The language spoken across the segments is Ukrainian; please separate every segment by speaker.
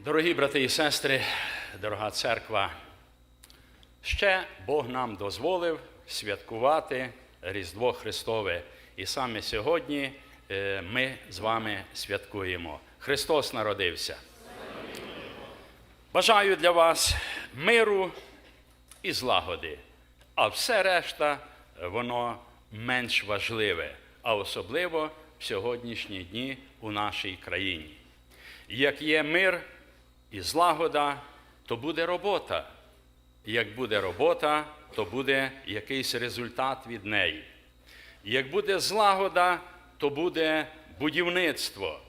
Speaker 1: Дорогі брати і сестри, дорога церква, ще Бог нам дозволив святкувати Різдво Христове. І саме сьогодні е, ми з вами святкуємо. Христос народився. Бажаю для вас миру і злагоди, а все решта воно менш важливе, а особливо в сьогоднішні дні у нашій країні. Як є мир і злагода, то буде робота. Як буде робота, то буде якийсь результат від неї. Як буде злагода, то буде будівництво.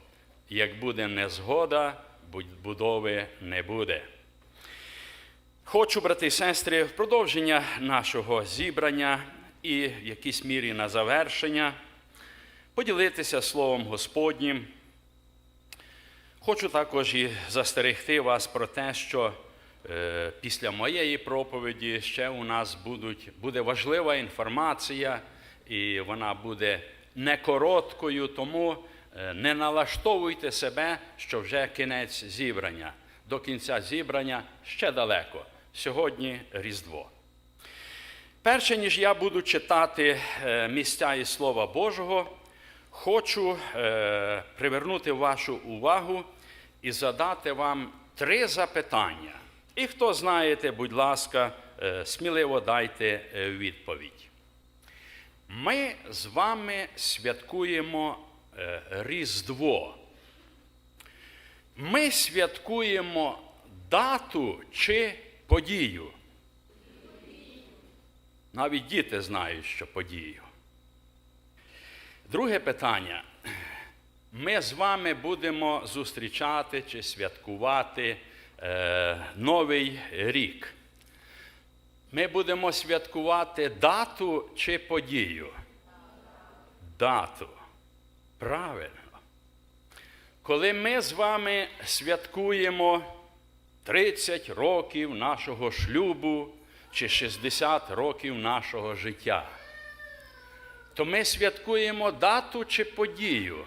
Speaker 1: Як буде незгода, будови не буде. Хочу, брати і сестри, в продовження нашого зібрання і в якійсь мірі на завершення поділитися Словом Господнім. Хочу також і застерегти вас про те, що е, після моєї проповіді ще у нас будуть, буде важлива інформація, і вона буде не короткою, тому е, не налаштовуйте себе, що вже кінець зібрання. До кінця зібрання ще далеко. Сьогодні Різдво. Перше, ніж я буду читати е, місця із Слова Божого, хочу е, привернути вашу увагу і задати вам три запитання. І хто знаєте, будь ласка, е, сміливо дайте е, відповідь. Ми з вами святкуємо е, Різдво. Ми святкуємо дату чи подію. Навіть діти знають, що подію. Друге питання. Ми з вами будемо зустрічати чи святкувати е, Новий рік. Ми будемо святкувати дату чи подію? Дату. Правильно. Коли ми з вами святкуємо 30 років нашого шлюбу чи 60 років нашого життя, то ми святкуємо дату чи подію.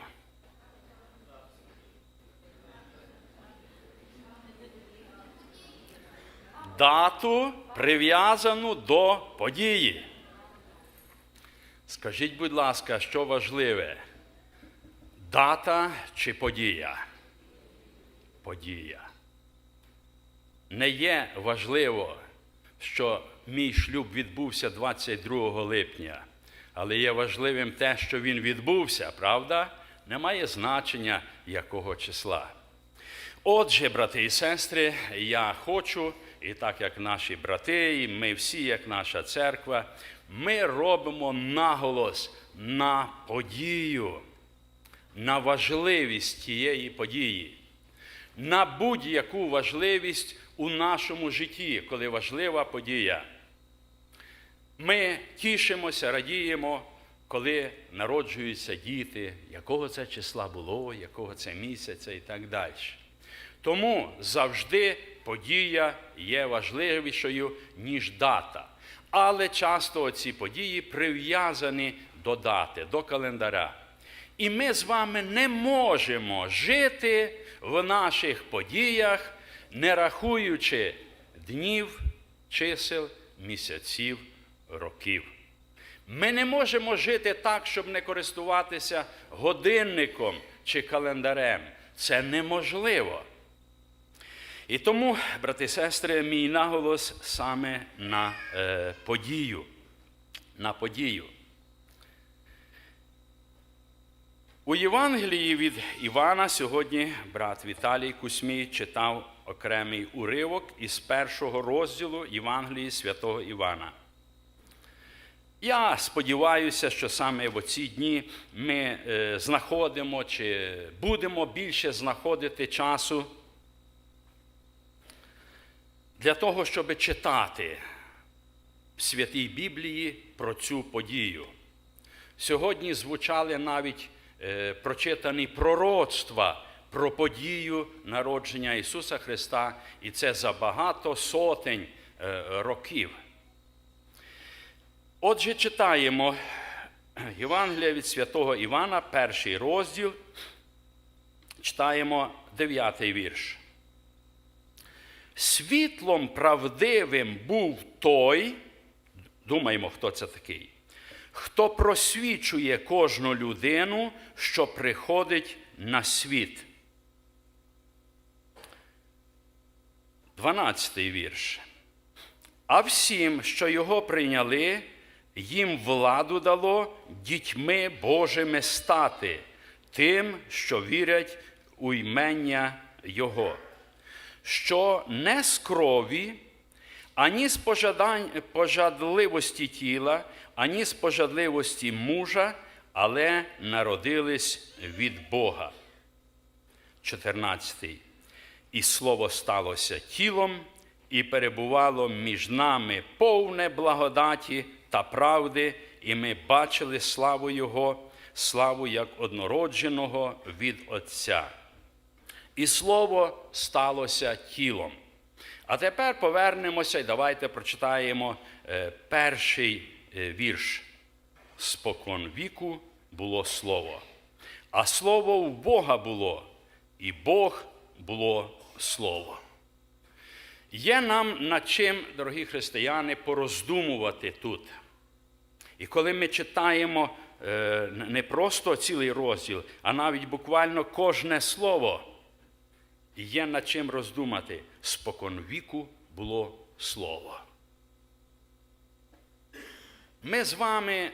Speaker 1: Дату прив'язану до події. Скажіть, будь ласка, що важливе? Дата чи подія? Подія. Не є важливо, що мій шлюб відбувся 22 липня, але є важливим те, що він відбувся, правда? Немає значення якого числа. Отже, брати і сестри, я хочу, і так як наші брати, і ми всі, як наша церква, ми робимо наголос на подію, на важливість тієї події, на будь-яку важливість у нашому житті, коли важлива подія. Ми тішимося, радіємо, коли народжуються діти, якого це числа було, якого це місяця і так далі. Тому завжди подія є важливішою, ніж дата. Але часто ці події прив'язані до дати, до календаря. І ми з вами не можемо жити в наших подіях, не рахуючи днів, чисел, місяців, років. Ми не можемо жити так, щоб не користуватися годинником чи календарем. Це неможливо. І тому, брати і сестри, мій наголос саме на е, подію. На подію. У Євангелії від Івана сьогодні брат Віталій Кусмій читав окремий уривок із першого розділу Євангелії святого Івана. Я сподіваюся, що саме в оці дні ми е, знаходимо чи будемо більше знаходити часу для того, щоб читати в Святій Біблії про цю подію. Сьогодні звучали навіть е, прочитані пророцтва про подію народження Ісуса Христа, і це за багато сотень е, років. Отже, читаємо Євангелія від святого Івана, перший розділ, читаємо дев'ятий вірш. Світлом правдивим був той, думаємо, хто це такий, хто просвічує кожну людину, що приходить на світ. 12 вірш. А всім, що його прийняли, їм владу дало дітьми Божими стати, тим, що вірять у ймення Його, що не з крові, ані з пожадливості тіла, ані з пожадливості мужа, але народились від Бога. 14. І слово сталося тілом і перебувало між нами повне благодаті та правди, і ми бачили славу Його, славу як однородженого від Отця. І слово сталося тілом. А тепер повернемося і давайте прочитаємо е, перший е, вірш. Спокон віку було слово. А слово у Бога було, і Бог було слово. Є нам над чим, дорогі християни, пороздумувати тут. І коли ми читаємо е, не просто цілий розділ, а навіть буквально кожне слово, є над чим роздумати. Спокон віку було слово. Ми з вами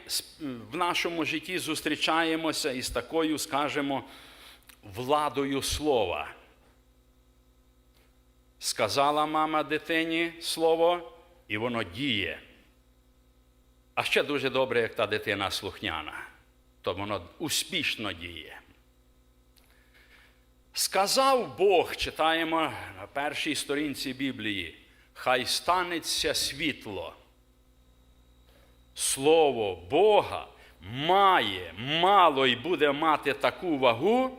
Speaker 1: в нашому житті зустрічаємося із такою, скажімо, владою слова. Сказала мама дитині слово, і воно діє. А ще дуже добре, як та дитина слухняна, то воно успішно діє. Сказав Бог, читаємо на першій сторінці Біблії, хай станеться світло. Слово Бога має, мало й буде мати таку вагу,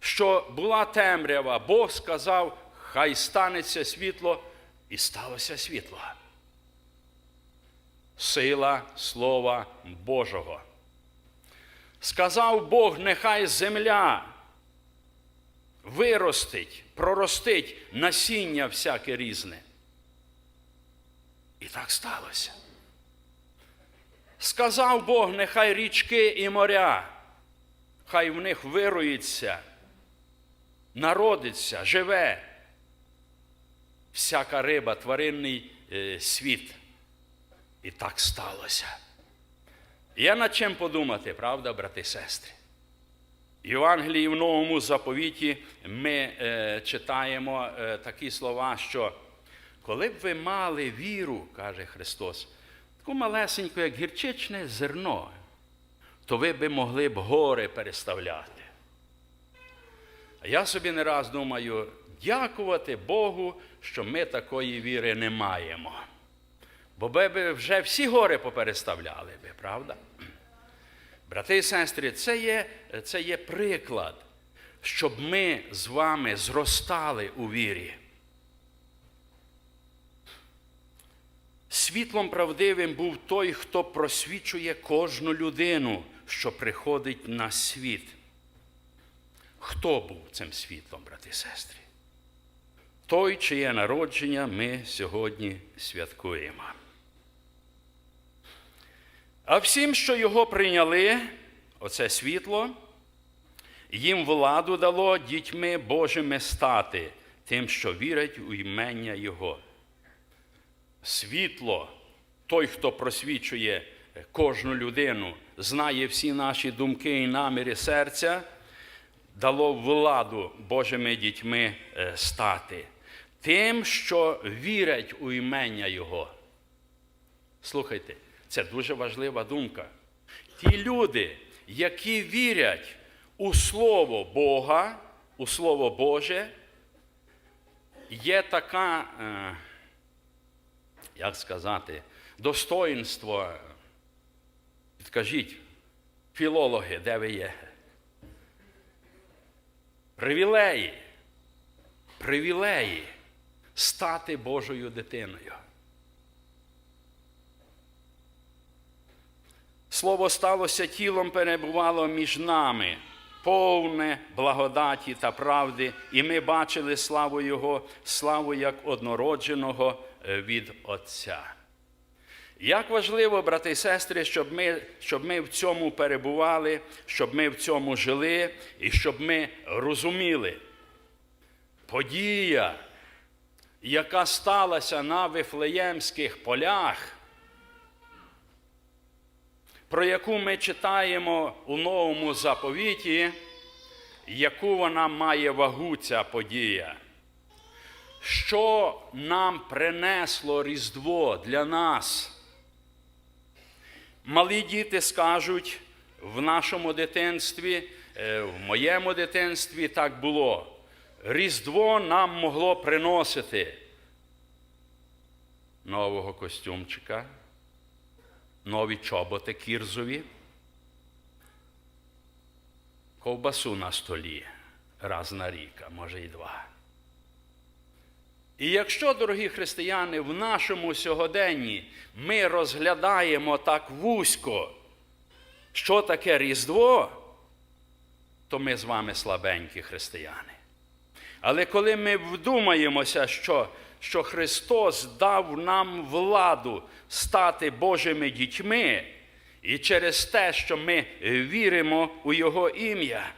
Speaker 1: що була темрява, Бог сказав, хай станеться світло, і сталося світло. Сила Слова Божого. Сказав Бог, нехай земля виростить, проростить насіння всяке різне. І так сталося. Сказав Бог, нехай річки і моря, хай в них вирується, народиться, живе всяка риба, тваринний е, світ. І так сталося. Є над чим подумати, правда, брати і сестри? В Євангелії в Новому заповіті ми е, читаємо е, такі слова, що коли б ви мали віру, каже Христос, таку малесеньку, як гірчичне зерно, то ви б могли б гори переставляти. А я собі не раз думаю, дякувати Богу, що ми такої віри не маємо. Бо ми б вже всі гори попереставляли би, правда? Брати і сестри, це є, це є приклад, щоб ми з вами зростали у вірі. Світлом правдивим був той, хто просвічує кожну людину, що приходить на світ. Хто був цим світлом, брати і сестри? Той, чиє народження ми сьогодні святкуємо. А всім, що його прийняли, оце світло, їм владу дало дітьми Божими стати, тим, що вірять у імення Його. Світло, той, хто просвічує кожну людину, знає всі наші думки і наміри серця, дало владу Божими дітьми стати, тим, що вірять у імення Його. Слухайте. Це дуже важлива думка. Ті люди, які вірять у Слово Бога, у Слово Боже, є така, як сказати, достоїнство. Підкажіть, філологи, де ви є? Привілеї, привілеї стати Божою дитиною. Слово сталося тілом, перебувало між нами. повне благодаті та правди, і ми бачили славу Його, славу як однородженого е, від Отця. Як важливо, брати і сестри, щоб ми, щоб ми в цьому перебували, щоб ми в цьому жили і щоб ми розуміли. Подія, яка сталася на Вифлеємських полях, про яку ми читаємо у новому заповіті, яку вона має вагу ця подія. Що нам принесло Різдво для нас? Малі діти скажуть в нашому дитинстві, е, в моєму дитинстві так було. Різдво нам могло приносити нового костюмчика, нові чоботи кірзові, ковбасу на столі раз на рік, а може і два. І якщо, дорогі християни, в нашому сьогоденні ми розглядаємо так вузько, що таке Різдво, то ми з вами слабенькі християни. Але коли ми вдумаємося, що, що Христос дав нам владу стати Божими дітьми, і через те, що ми віримо у Його ім'я,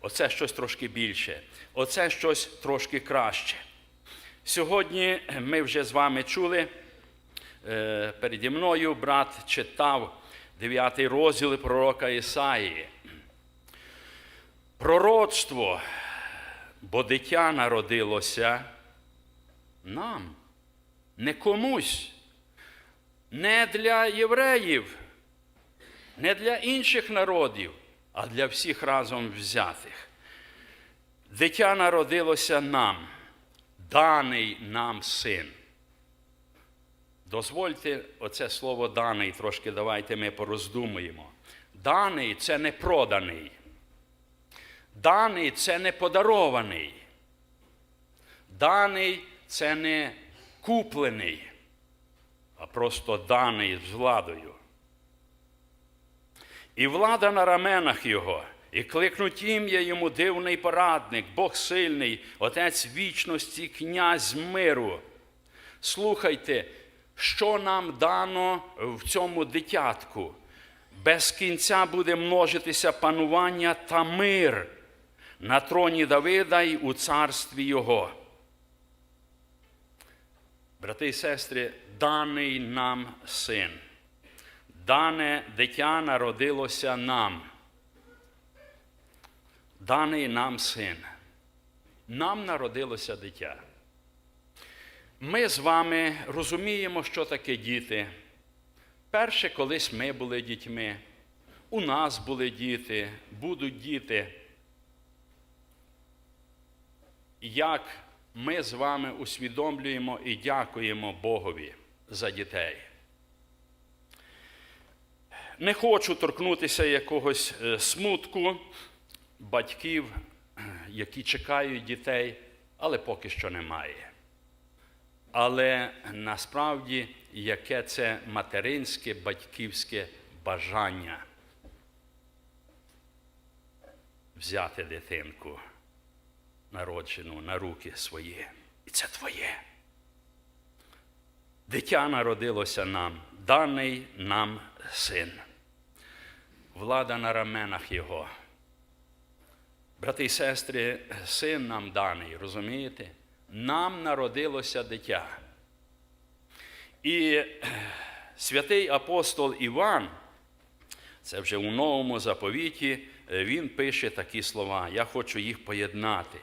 Speaker 1: Оце щось трошки більше, оце щось трошки краще. Сьогодні ми вже з вами чули, е, переді мною брат читав 9 розділ пророка Ісаї. Пророцтво, бо дитя народилося нам, не комусь, не для євреїв, не для інших народів, а для всіх разом взятих. Дитя народилося нам, даний нам син. Дозвольте оце слово даний, трошки давайте ми пороздумуємо. Даний це не проданий. Даний це не подарований. Даний це не куплений, а просто даний з владою. І влада на раменах його, і кликнуть ім'я йому дивний порадник, Бог сильний, Отець вічності, князь миру. Слухайте, що нам дано в цьому дитятку. Без кінця буде множитися панування та мир на троні Давида й у царстві Його. Брати і сестри, даний нам син. Дане дитя народилося нам. Даний нам син. Нам народилося дитя. Ми з вами розуміємо, що таке діти. Перше, колись ми були дітьми, у нас були діти, будуть діти. Як ми з вами усвідомлюємо і дякуємо Богові за дітей. Не хочу торкнутися якогось е, смутку батьків, які чекають дітей, але поки що немає. Але насправді, яке це материнське батьківське бажання взяти дитинку, народжену на руки свої. І це твоє. Дитя народилося нам, даний нам син. Влада на раменах Його. Брати і сестри, син нам даний, розумієте? Нам народилося дитя. І святий апостол Іван, це вже у новому заповіті, він пише такі слова. Я хочу їх поєднати.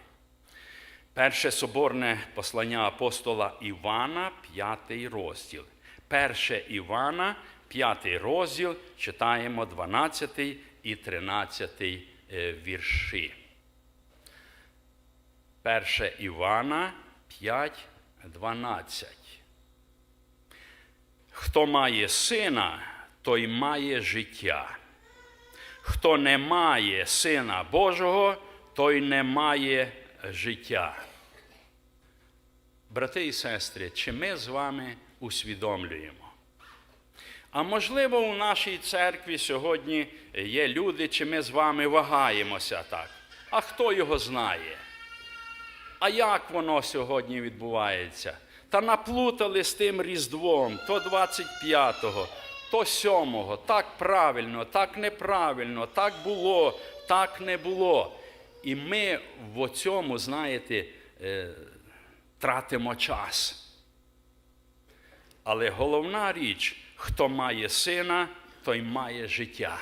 Speaker 1: Перше соборне послання апостола Івана, п'ятий розділ. Перше Івана, п'ятий розділ, читаємо 12 і 13 вірші. Перше Івана 5, 12. Хто має сина, той має життя. Хто не має Сина Божого, той не має життя. Брати і сестри, чи ми з вами усвідомлюємо? А можливо, у нашій церкві сьогодні є люди, чи ми з вами вагаємося так. А хто його знає? А як воно сьогодні відбувається? Та наплутали з тим Різдвом, то 25-го, то 7-го, так правильно, так неправильно, так було, так не було. І ми в цьому, знаєте, е, тратимо час. Але головна річ, хто має сина, той має життя.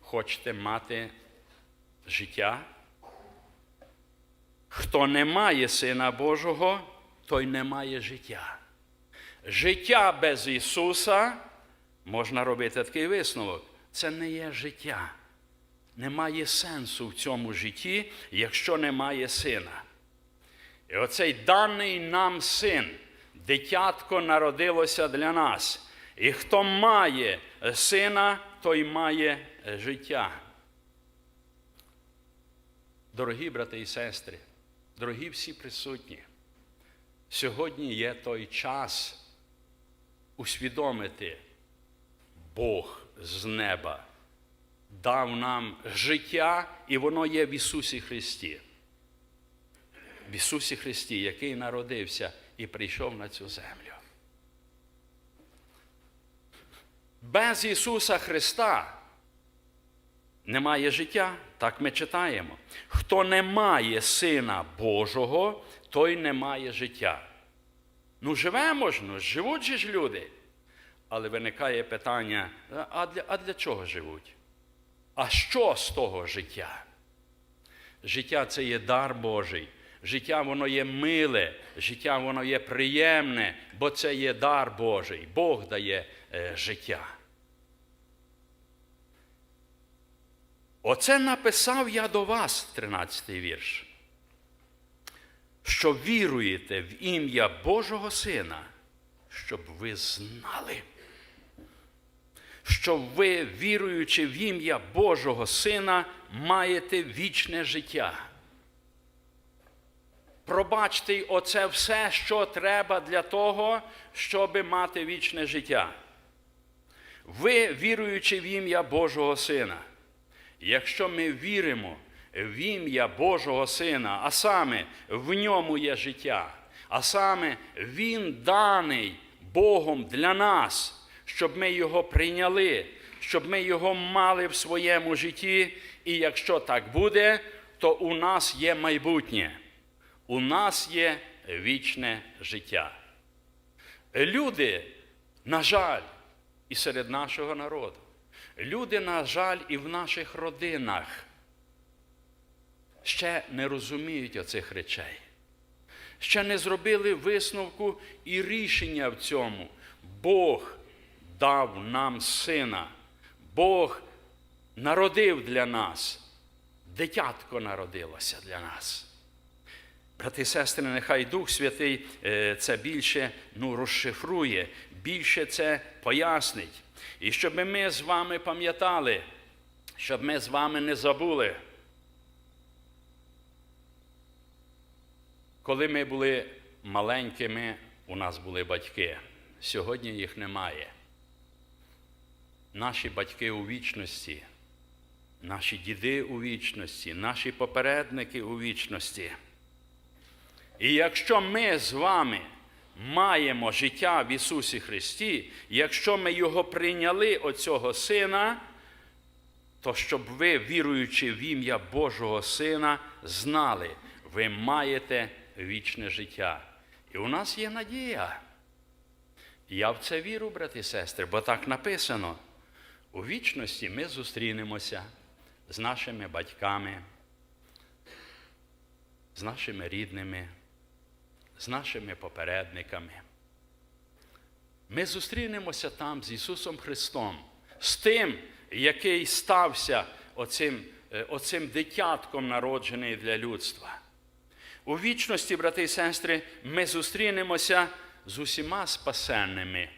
Speaker 1: Хочете мати життя? Хто не має Сина Божого, той не має життя. Життя без Ісуса, можна робити такий висновок, це не є життя. Немає сенсу в цьому житті, якщо немає сина. І оцей даний нам син, дитятко народилося для нас. І хто має сина, той має життя. Дорогі брати і сестри, дорогі всі присутні, сьогодні є той час усвідомити, Бог з неба дав нам життя, і воно є в Ісусі Христі. В Ісусі Христі, який народився і прийшов на цю землю. Без Ісуса Христа немає життя, так ми читаємо. Хто не має Сина Божого, той не має життя. Ну, живемо ж, ну, живуть же ж люди. Але виникає питання: а для, а для чого живуть? А що з того життя? Життя це є дар Божий. Життя воно є миле, життя воно є приємне, бо це є дар Божий. Бог дає е, життя. Оце написав я до вас, 13-й вірш, що віруєте в ім'я Божого Сина, щоб ви знали, що ви, віруючи в ім'я Божого Сина, маєте вічне життя. Пробачте оце все, що треба для того, щоб мати вічне життя. Ви, віруючи в ім'я Божого Сина, якщо ми віримо в ім'я Божого Сина, а саме в ньому є життя, а саме Він даний Богом для нас, щоб ми його прийняли, щоб ми його мали в своєму житті, і якщо так буде, то у нас є майбутнє, у нас є вічне життя. Люди, на жаль, і серед нашого народу. Люди, на жаль, і в наших родинах ще не розуміють оцих речей. Ще не зробили висновку і рішення в цьому. Бог дав нам сина. Бог народив для нас. Дитятко народилося для нас. Брати і сестри, нехай Дух Святий е, це більше ну, розшифрує, більше це пояснить. І щоб ми з вами пам'ятали, щоб ми з вами не забули. Коли ми були маленькими, у нас були батьки. Сьогодні їх немає. Наші батьки у вічності, наші діди у вічності, наші попередники у вічності. І якщо ми з вами маємо життя в Ісусі Христі, якщо ми Його прийняли оцього Сина, то щоб ви, віруючи в ім'я Божого Сина, знали, ви маєте вічне життя. І у нас є надія. Я в це вірю, брати і сестри, бо так написано. У вічності ми зустрінемося з нашими батьками, з нашими рідними, з нашими попередниками. Ми зустрінемося там з Ісусом Христом, з тим, який стався оцим, е, оцим дитятком, народжений для людства. У вічності, брати і сестри, ми зустрінемося з усіма спасенними.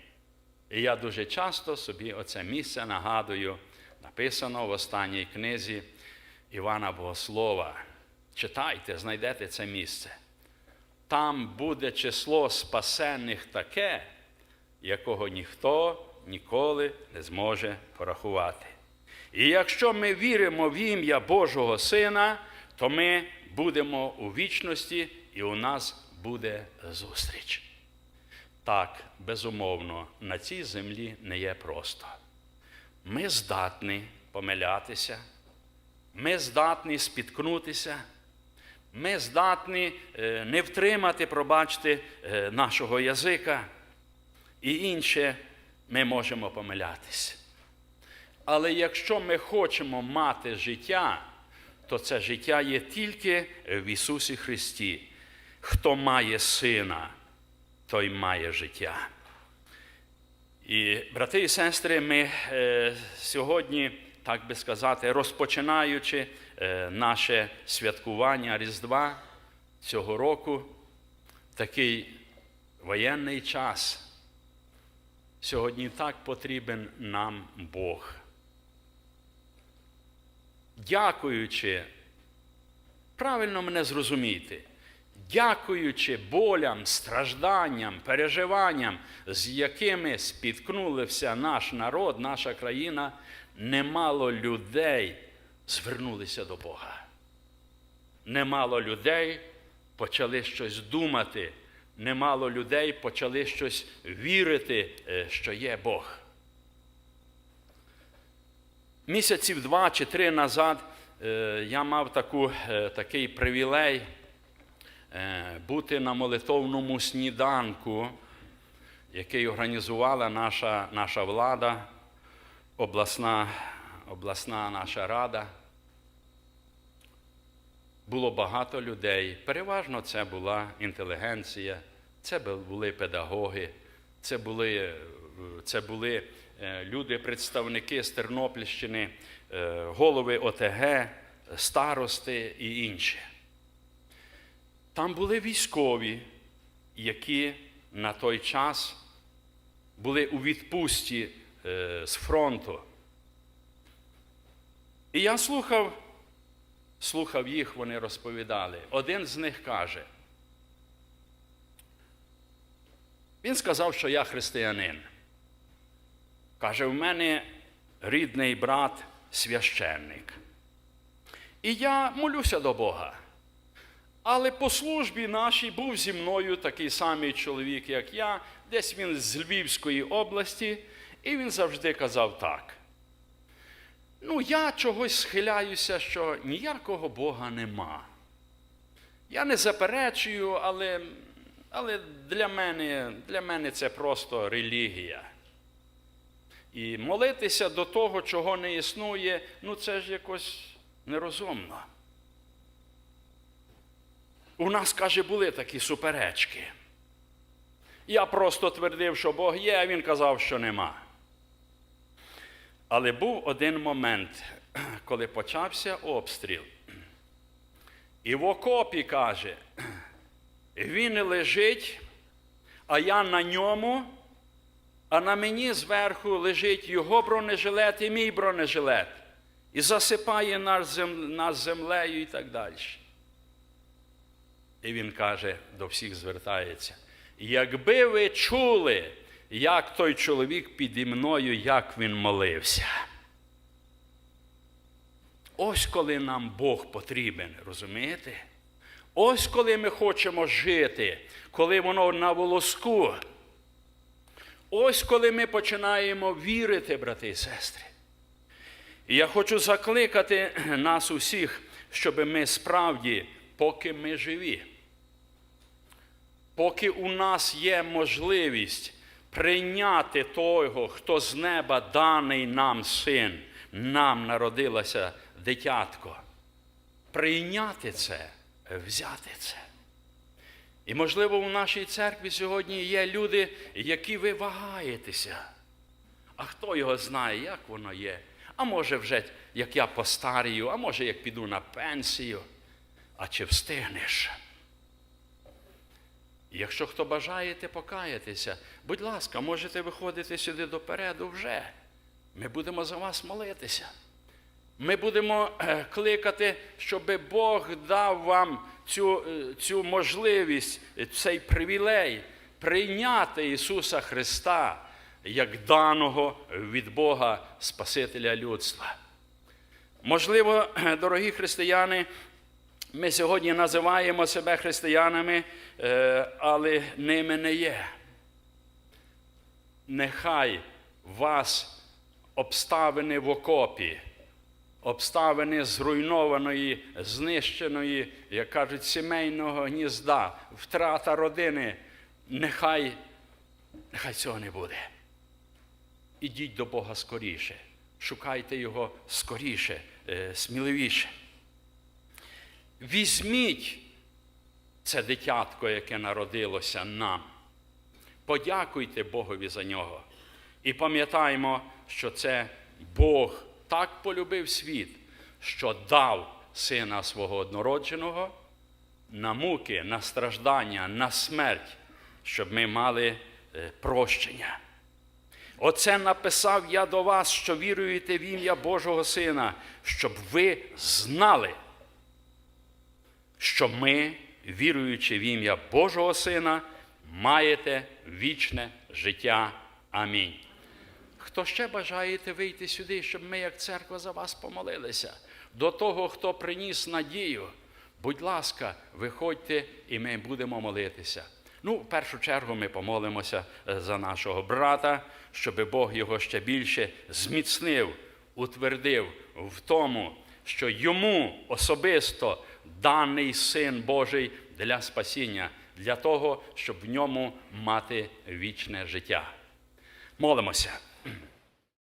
Speaker 1: І я дуже часто собі оце місце нагадую, написано в останній книзі Івана Богослова. Читайте, знайдете це місце. Там буде число спасенних таке, якого ніхто ніколи не зможе порахувати. І якщо ми віримо в ім'я Божого Сина, то ми будемо у вічності і у нас буде зустріч. Так, безумовно, на цій землі не є просто. Ми здатні помилятися, ми здатні спіткнутися, ми здатні е, не втримати, пробачте, е, нашого язика, і інше ми можемо помилятися. Але якщо ми хочемо мати життя, то це життя є тільки в Ісусі Христі. Хто має сина, той має життя. І, брати і сестри, ми е, сьогодні, так би сказати, розпочинаючи е, наше святкування Різдва цього року, такий воєнний час. Сьогодні так потрібен нам Бог. Дякуючи, правильно мене зрозуміти, дякуючи болям, стражданням, переживанням, з якими спіткнувся наш народ, наша країна, немало людей звернулися до Бога. Немало людей почали щось думати, немало людей почали щось вірити, е, що є Бог. Місяців два чи три назад е, я мав таку, е, такий привілей бути на молитовному сніданку, який організувала наша, наша влада, обласна, обласна наша рада. Було багато людей. Переважно це була інтелігенція, це були педагоги, це були, е, це були е, люди, представники з Тернопільщини, е, голови ОТГ, старости і інші. Там були військові, які на той час були у відпустці е, з фронту. І я слухав, слухав їх, вони розповідали. Один з них каже, він сказав, що я християнин. Каже, в мене рідний брат священник. І я молюся до Бога. Але по службі нашій був зі мною такий самий чоловік, як я, десь він з Львівської області, і він завжди казав так. Ну, я чогось схиляюся, що ніякого Бога нема. Я не заперечую, але, але для, мене, для мене це просто релігія. І молитися до того, чого не існує, ну це ж якось нерозумно. У нас, каже, були такі суперечки. Я просто твердив, що Бог є, а він казав, що нема. Але був один момент, коли почався обстріл. І в окопі каже, він лежить, а я на ньому, а на мені зверху лежить його бронежилет і мій бронежилет. І засипає нас, землею і так далі. І він каже, до всіх звертається: якби ви чули, як той чоловік піді мною, як він молився. Ось коли нам Бог потрібен, розумієте? Ось коли ми хочемо жити, коли воно на волоску. Ось коли ми починаємо вірити, брати і сестри. І я хочу закликати нас усіх, щоб ми справді, поки ми живі, поки у нас є можливість прийняти того, хто з неба даний нам син, нам народилося дитятко, прийняти це, взяти це. І, можливо, у нашій церкві сьогодні є люди, які ви вагаєтеся. А хто його знає, як воно є? А може, вже як я постарію, а може, як піду на пенсію. А чи встигнеш? Якщо хто бажаєте покаятися, будь ласка, можете виходити сюди допереду вже. Ми будемо за вас молитися. Ми будемо е, кликати, щоб Бог дав вам цю, е, цю можливість, е, цей привілей прийняти Ісуса Христа як даного від Бога Спасителя людства. Можливо, дорогі християни, ми сьогодні називаємо себе християнами, е, але ними не є. Нехай вас обставини в окопі, обставини зруйнованої, знищеної, як кажуть, сімейного гнізда, втрата родини, нехай, нехай цього не буде. Ідіть до Бога скоріше, шукайте Його скоріше, е, сміливіше. Візьміть це дитятко, яке народилося нам. Подякуйте Богові за нього. І пам'ятаємо, що це Бог так полюбив світ, що дав сина свого однородженого на муки, на страждання, на смерть, щоб ми мали е, прощення. Оце написав я до вас, що віруєте в ім'я Божого Сина, щоб ви знали, що ми, віруючи в ім'я Божого Сина, маєте вічне життя. Амінь. Хто ще бажаєте вийти сюди, щоб ми, як церква, за вас помолилися? До того, хто приніс надію, будь ласка, виходьте і ми будемо молитися. Ну, в першу чергу ми помолимося е, за нашого брата, щоб Бог його ще більше зміцнив, утвердив в тому, що йому особисто даний Син Божий для спасіння, для того, щоб в ньому мати вічне життя. Молимося.